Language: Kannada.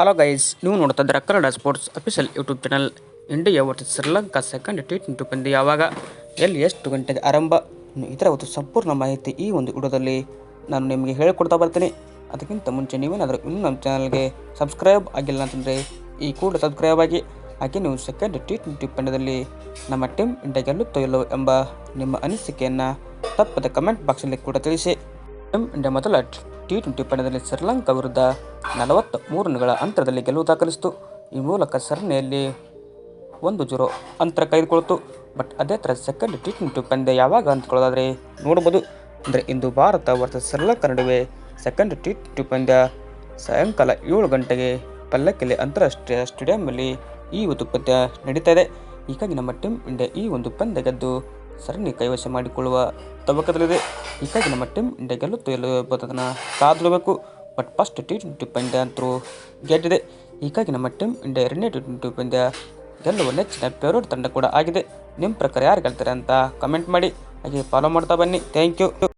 ಹಲೋ ಗೈಸ್ ನೀವು ನೋಡ್ತಾ ಇದ್ದೀರಾ Kannada sports official YouTube channel India versus Sri Lanka second T twenty ಪಂದ್ಯ ಯಾವಾಗ? ಎಲ್ಲಿ ಎಷ್ಟು ಗಂಟೆಗೆ ಆರಂಭ? ಇದರ ಒಂದು ಸಂಪೂರ್ಣ ಮಾಹಿತಿ ಈ ಒಂದು ವಿಡಿಯೋದಲ್ಲಿ ನಾನು ನಿಮಗೆ ಹೇಳಿಕೊಡ್ತಾ ಬರ್ತೀನಿ. ಅದಕ್ಕಿಂತ ಮುಂಚೆ ನೀವೇನಾದರೂ ಇನ್ನೂ ನಮ್ಮ ಚಾನಲ್ಗೆ ಸಬ್ಸ್ಕ್ರೈಬ್ ಆಗಿಲ್ಲ ಅಂತಂದರೆ ಈ ಕೂಡ ಸಬ್ಸ್ಕ್ರೈಬ್ ಆಗಿ, ಹಾಗೆ ನೀವು ಸೆಕೆಂಡ್ ಟಿ ಟ್ವೆಂಟಿ ಪಂದ್ಯದಲ್ಲಿ ನಮ್ಮ ಟೀಮ್ ಇಂಡಿಯಾ ಗೆಲ್ಲುತ್ತೋ ಇಲ್ಲವೋ ಎಂಬ ನಿಮ್ಮ ಅನಿಸಿಕೆಯನ್ನು ತಪ್ಪದ ಕಮೆಂಟ್ ಬಾಕ್ಸಲ್ಲಿ ಕೂಡ ತಿಳಿಸಿ. ಟೀಮ್ ಇಂಡಿಯಾ ಮೊದಲ ಟಿ ಟ್ವೆಂಟಿ ಪಂದ್ಯದಲ್ಲಿ ಶ್ರೀಲಂಕಾ ವಿರುದ್ಧ ನಲವತ್ತ ಮೂರು ರನ್ಗಳ ಅಂತರದಲ್ಲಿ ಗೆಲುವು ದಾಖಲಿಸಿತು. ಈ ಮೂಲಕ ಸರಣಿಯಲ್ಲಿ ಒಂದು ಜೀರೋ ಅಂತರ ಕೈದುಕೊಳ್ತು ಬಟ್ ಅದೇ ಥರ ಸೆಕೆಂಡ್ ಟಿ ಟ್ವೆಂಟಿ ಪಂದ್ಯ ಯಾವಾಗ ಅಂತಕೊಳ್ಳೋದಾದರೆ ನೋಡ್ಬೋದು. ಅಂದರೆ ಇಂದು ಭಾರತ ವರ್ಸಸ್ ಶ್ರೀಲಂಕಾ ನಡುವೆ ಸೆಕೆಂಡ್ ಟಿ ಟ್ವೆಂಟಿ ಪಂದ್ಯ ಸಾಯಂಕಾಲ ಏಳು ಗಂಟೆಗೆ ಪಲ್ಲಕ್ಕಿಲೆ ಅಂತಾರಾಷ್ಟ್ರೀಯ ಸ್ಟೇಡಿಯಂನಲ್ಲಿ ಈ ಒಂದು ಪಂದ್ಯ ನಡೀತಾ ಇದೆ. ಹೀಗಾಗಿ ನಮ್ಮ ಟೀಮ್ ಇಂಡಿಯಾ ಈ ಒಂದು ಪಂದ್ಯ ಗೆದ್ದು ಸರಣಿ ಕೈವಶ ಮಾಡಿಕೊಳ್ಳುವ ತವಕದಲ್ಲಿದೆ. ಹೀಗಾಗಿ ನಮ್ಮ ಟೀಮ್ ಇಂಡಿಯಾ ಗೆಲ್ಲುತ್ತೋ ಇಲ್ಲವೋ ಎಂಬುದನ್ನು ಕಾದಿರಬೇಕು. ಬಟ್ ಫಸ್ಟ್ ಟಿ ಟ್ವೆಂಟಿ ಪಂದ್ಯ ಅಂತೂ ಗೆದ್ದಿದೆ. ಹೀಗಾಗಿ ನಮ್ಮ ಟೀಮ್ ಇಂಡಿಯಾ ಎರಡನೇ ಟಿ ಟ್ವೆಂಟಿ ಪಂದ್ಯ ಗೆಲ್ಲುವ ನೆಚ್ಚಿನ ಫೇವ್ರೇಟ್ ತಂಡ ಕೂಡ ಆಗಿದೆ. ನಿಮ್ಮ ಪ್ರಕಾರ ಯಾರು ಗೆಲ್ತಾರೆ ಅಂತ ಕಮೆಂಟ್ ಮಾಡಿ. ಹಾಗೆ ಫಾಲೋ ಮಾಡ್ತಾ ಬನ್ನಿ. Thank you